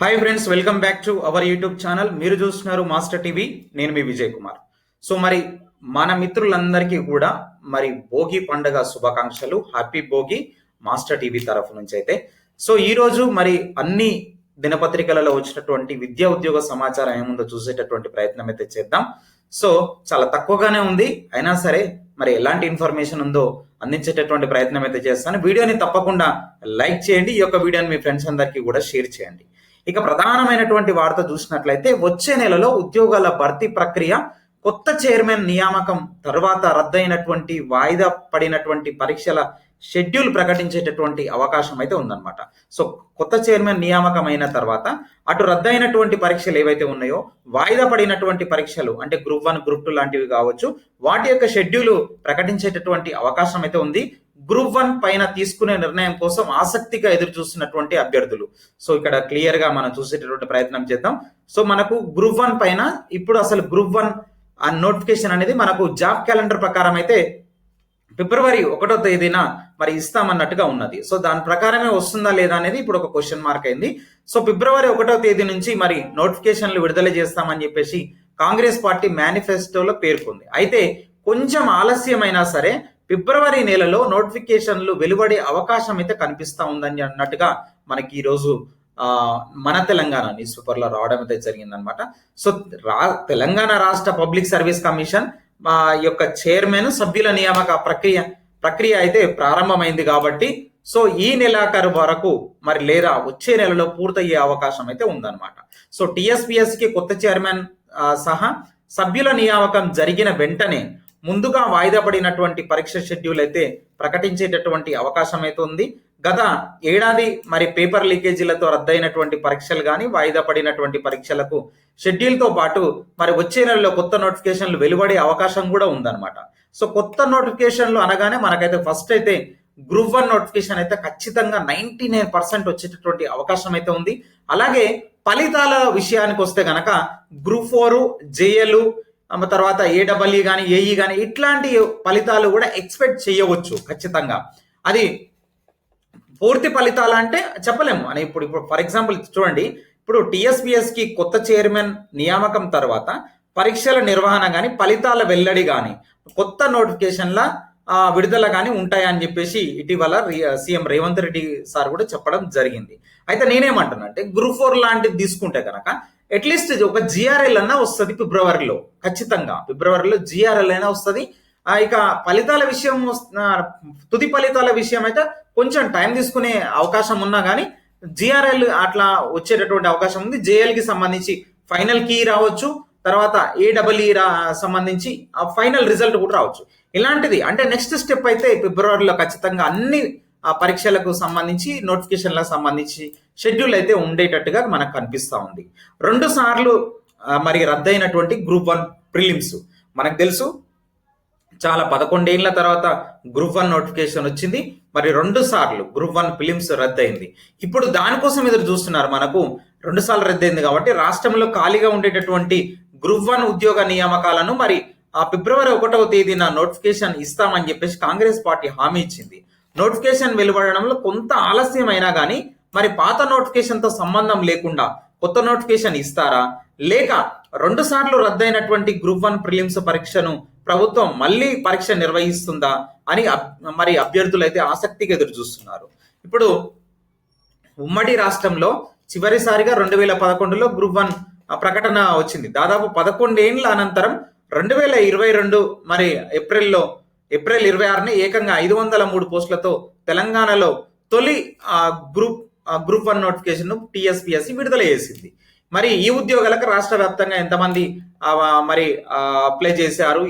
Hi friends welcome back to our YouTube channel మీరు చూస్తున్నారు master TV నేను మీ Vijay Kumar. So మరి మన మిత్రులందరికీ కూడా మరి భోగి పండుగ శుభాకాంక్షలు. హ్యాపీ భోగి మాస్టర్ టీవీ తరఫు నుంచి అయితే. సో ఈ రోజు మరి అన్ని దినపత్రికలలో వచ్చినటువంటి విద్యా ఉద్యోగ సమాచారం ఏముందో చూసేటటువంటి ప్రయత్నం అయితే చేద్దాం. సో చాలా తక్కువగానే ఉంది. అయినా సరే మరి ఎలాంటి ఇన్ఫర్మేషన్ ఉందో అందించేటటువంటి ప్రయత్నం అయితే చేస్తాను. వీడియోని తప్పకుండా లైక్ చేయండి. ఈ యొక్క వీడియోని మీ ఫ్రెండ్స్ అందరికీ కూడా షేర్ చేయండి. ఇక ప్రధానమైనటువంటి వార్త చూసినట్లయితే వచ్చే నెలలో ఉద్యోగాల భర్తీ ప్రక్రియ కొత్త చైర్మన్ నియామకం తర్వాత రద్దయినటువంటి వాయిదా పడినటువంటి పరీక్షల షెడ్యూల్ ప్రకటించేటటువంటి అవకాశం అయితే ఉందన్నమాట. సో కొత్త చైర్మన్ నియామకం అయిన తర్వాత అటు రద్దయినటువంటి పరీక్షలు ఏవైతే ఉన్నాయో వాయిదా పడినటువంటి పరీక్షలు అంటే గ్రూప్ వన్ గ్రూప్ టూ లాంటివి కావచ్చు వాటి యొక్క షెడ్యూల్ ప్రకటించేటటువంటి అవకాశం అయితే ఉంది. గ్రూప్ వన్ పైన తీసుకునే నిర్ణయం కోసం ఆసక్తిగా ఎదురు చూస్తున్నటువంటి అభ్యర్థులు. సో ఇక్కడ క్లియర్గా మనం చూసేటటువంటి ప్రయత్నం చేద్దాం. సో మనకు గ్రూప్ వన్ పైన ఇప్పుడు అసలు గ్రూప్ వన్ ఆ నోటిఫికేషన్ అనేది మనకు జాబ్ క్యాలెండర్ ప్రకారం అయితే ఫిబ్రవరి ఒకటో తేదీన మరి ఇస్తామన్నట్టుగా ఉన్నది. సో దాని ప్రకారమే వస్తుందా లేదా అనేది ఇప్పుడు ఒక క్వశ్చన్ మార్క్ అయింది. సో ఫిబ్రవరి ఒకటో తేదీ నుంచి మరి నోటిఫికేషన్లు విడుదల చేస్తామని చెప్పేసి కాంగ్రెస్ పార్టీ మేనిఫెస్టోలో పేర్కొంది. అయితే కొంచెం ఆలస్యమైనా సరే ఫిబ్రవరి నెలలో నోటిఫికేషన్లు వెలువడే అవకాశం అయితే కనిపిస్తూ ఉందని అన్నట్టుగా మనకి ఈరోజు మన తెలంగాణ న్యూస్ పేపర్లో రావడం అయితే జరిగిందనమాట సో రా తెలంగాణ రాష్ట్ర పబ్లిక్ సర్వీస్ కమిషన్ మా యొక్క చైర్మన్ సభ్యుల నియామక ప్రక్రియ ప్రక్రియ అయితే ప్రారంభమైంది కాబట్టి సో ఈ నెలాఖరు వరకు మరి లేదా వచ్చే నెలలో పూర్తయ్యే అవకాశం అయితే ఉందన్నమాట. సో టిఎస్పిఎస్కి కొత్త చైర్మన్ సహా సభ్యుల నియామకం జరిగిన వెంటనే ముందుగా వాయిదా పడినటువంటి పరీక్ష షెడ్యూల్ అయితే ప్రకటించేటటువంటి అవకాశం అయితే ఉంది గత ఏడాది మరి పేపర్ లీకేజీలతో రద్దయినటువంటి పరీక్షలు కానీ వాయిదా పడినటువంటి పరీక్షలకు షెడ్యూల్తో పాటు మరి వచ్చే నెలలో కొత్త నోటిఫికేషన్లు వెలువడే అవకాశం కూడా ఉందన్నమాట. సో కొత్త నోటిఫికేషన్లు అనగానే మనకైతే ఫస్ట్ అయితే గ్రూప్ వన్ నోటిఫికేషన్ అయితే ఖచ్చితంగా నైంటీ నైన్ పర్సెంట్ వచ్చేటటువంటి అవకాశం అయితే ఉంది. అలాగే ఫలితాల విషయానికి వస్తే గనక గ్రూప్ ఫోరు జేఏలు తర్వాత ఏడబ్ల్యూ కానీ ఏఈ కానీ ఇట్లాంటి ఫలితాలు కూడా ఎక్స్పెక్ట్ చేయవచ్చు ఖచ్చితంగా. అది పూర్తి ఫలితాలు అంటే చెప్పలేము. అని ఇప్పుడు ఇప్పుడు ఫర్ ఎగ్జాంపుల్ చూడండి. ఇప్పుడు టీఎస్పిఎస్కి కొత్త చైర్మన్ నియామకం తర్వాత పరీక్షల నిర్వహణ కానీ ఫలితాల వెల్లడి కానీ కొత్త నోటిఫికేషన్ల విడుదల కానీ ఉంటాయని చెప్పేసి ఇటీవల రి- సీఎం రేవంత్ రెడ్డి సార్ కూడా చెప్పడం జరిగింది. అయితే నేనేమంటున్నా అంటే గ్రూప్ ఫోర్ లాంటిది తీసుకుంటే కనుక అట్లీస్ట్ ఒక జిఆర్ఎల్ అన్నా వస్తుంది ఫిబ్రవరిలో. ఖచ్చితంగా ఫిబ్రవరిలో జిఆర్ఎల్ అయినా వస్తుంది. ఆ, ఇక ఫలితాల విషయం తుది ఫలితాల విషయం అయితే కొంచెం టైం తీసుకునే అవకాశం ఉన్నా కానీ జిఆర్ఎల్ అట్లా వచ్చేటటువంటి అవకాశం ఉంది. జేఎల్కి సంబంధించి ఫైనల్ కీ రావచ్చు. తర్వాత ఏడబ్ల్ఈ రా సంబంధించి ఆ ఫైనల్ రిజల్ట్ కూడా రావచ్చు. ఇలాంటిది. అంటే నెక్స్ట్ స్టెప్ అయితే ఫిబ్రవరిలో ఖచ్చితంగా అన్ని ఆ పరీక్షలకు సంబంధించి నోటిఫికేషన్లకు సంబంధించి షెడ్యూల్ అయితే ఉండేటట్టుగా మనకు కనిపిస్తూ ఉంది. రెండు సార్లు మరి రద్దయినటువంటి గ్రూప్ వన్ ప్రిలిమ్స్ మనకు తెలుసు. చాలా పదకొండేళ్ళ తర్వాత గ్రూప్ వన్ నోటిఫికేషన్ వచ్చింది. మరి రెండు సార్లు గ్రూప్ వన్ ఫిలిమ్స్ రద్దయింది. ఇప్పుడు దానికోసం ఎదురు చూస్తున్నారు మనకు. రెండు సార్లు రద్దయింది కాబట్టి రాష్ట్రంలో ఖాళీగా ఉండేటటువంటి గ్రూప్ వన్ ఉద్యోగ నియామకాలను మరి ఆ ఫిబ్రవరి ఒకటవ తేదీన నోటిఫికేషన్ ఇస్తామని చెప్పేసి కాంగ్రెస్ పార్టీ హామీ ఇచ్చింది. నోటిఫికేషన్ వెలువడడంలో కొంత ఆలస్యం అయినా కానీ మరి పాత నోటిఫికేషన్తో సంబంధం లేకుండా కొత్త నోటిఫికేషన్ ఇస్తారా? లేక రెండు సార్లు రద్దయినటువంటి గ్రూప్ వన్ ప్రిలిమ్స్ పరీక్షను ప్రభుత్వం మళ్ళీ పరీక్ష నిర్వహిస్తుందా అని మరి అభ్యర్థులు అయితే ఆసక్తిగా ఎదురు చూస్తున్నారు. ఇప్పుడు ఉమ్మడి రాష్ట్రంలో చివరిసారిగా రెండు వేల పదకొండులో గ్రూప్ వన్ ప్రకటన వచ్చింది. దాదాపు పదకొండేండ్ల అనంతరం రెండు వేల ఇరవై రెండు మరి ఏప్రిల్లో ఏప్రిల్ ఇరవై ఆరుని ఏకంగా ఐదు వందల మూడు పోస్టులతో తెలంగాణలో తొలి group group one notification TSPSC విడుదల చేసింది. మరి ఈ ఉద్యోగాలకు రాష్ట్ర వ్యాప్తంగా ఎంతమంది మరి అప్లై చేశారు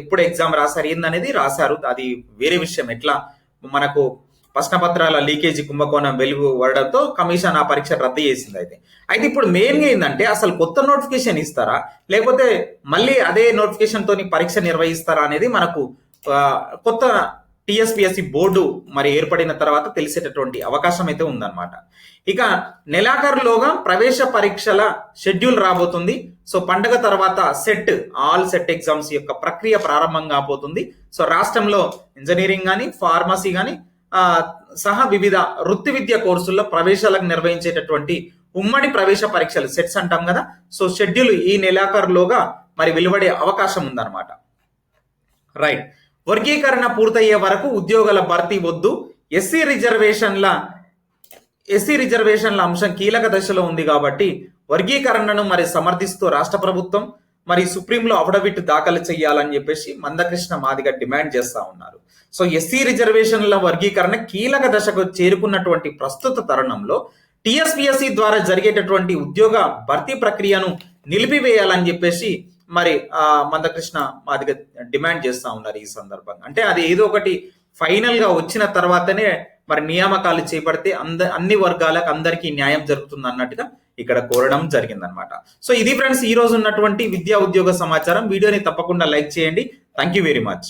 ఎప్పుడు ఎగ్జామ్ రాశారు ఏందనేది రాశారు అది వేరే విషయం. ఎట్లా? మనకు ప్రశ్నపత్రాల లీకేజీ కుంభకోణం వెలుగు పడడంతో కమిషన్ ఆ పరీక్ష రద్దు చేసింది అయితే. అయితే ఇప్పుడు మెయిన్గా ఏంటంటే అసలు కొత్త నోటిఫికేషన్ ఇస్తారా? లేకపోతే మళ్ళీ అదే నోటిఫికేషన్ తోని పరీక్ష నిర్వహిస్తారా అనేది మనకు కొత్త టిఎస్పిఎస్సి బోర్డు మరి ఏర్పడిన తర్వాత తెలిసేటటువంటి అవకాశం అయితే ఉందన్నమాట. ఇక నెలాఖరులోగా ప్రవేశ పరీక్షల షెడ్యూల్ రాబోతుంది. సో పండగ తర్వాత సెట్ ఆల్ సెట్ ఎగ్జామ్స్ యొక్క ప్రక్రియ ప్రారంభం కాబోతుంది. సో రాష్ట్రంలో ఇంజనీరింగ్ కానీ ఫార్మసీ కానీ సహా వివిధ వృత్తి విద్య కోర్సుల్లో ప్రవేశాలకు నిర్వహించేటటువంటి ఉమ్మడి ప్రవేశ పరీక్షలు సెట్స్ అంటాం కదా. సో షెడ్యూల్ ఈ నెలాఖరులోగా మరి వెలువడే అవకాశం ఉందన్నమాట. రైట్. వర్గీకరణ పూర్తయ్యే వరకు ఉద్యోగాల భర్తీ వద్దు. ఎస్సీ రిజర్వేషన్ల ఎస్సీ రిజర్వేషన్ల అంశం కీలక దశలో ఉంది కాబట్టి వర్గీకరణను మరి సమర్థిస్తూ రాష్ట్ర ప్రభుత్వం మరి సుప్రీంలో అఫిడవిట్ దాఖలు చేయాలని చెప్పేసి మందకృష్ణ మాదిగ డిమాండ్ చేస్తా ఉన్నారు. సో ఎస్సీ రిజర్వేషన్ల వర్గీకరణ కీలక దశకు చేరుకున్నటువంటి ప్రస్తుత తరుణంలో టిఎస్పిఎస్సి ద్వారా జరిగేటటువంటి ఉద్యోగ భర్తీ ప్రక్రియను నిలిపివేయాలని చెప్పేసి మరి ఆ మందకృష్ణ మాదిగ డిమాండ్ చేస్తా ఉన్నారు ఈ సందర్భంగా. అంటే అది ఏదో ఒకటి ఫైనల్గా వచ్చిన తర్వాతనే మరి నియామకాలు చేపడితే అంద అన్ని వర్గాలకు అందరికీ న్యాయం జరుగుతుంది అన్నట్టుగా ఇక్కడ కోరడం జరిగిందనమాట సో ఇది ఫ్రెండ్స్ ఈ రోజు ఉన్నటువంటి విద్యా ఉద్యోగ సమాచారం. వీడియోని తప్పకుండా లైక్ చేయండి. Thank you very much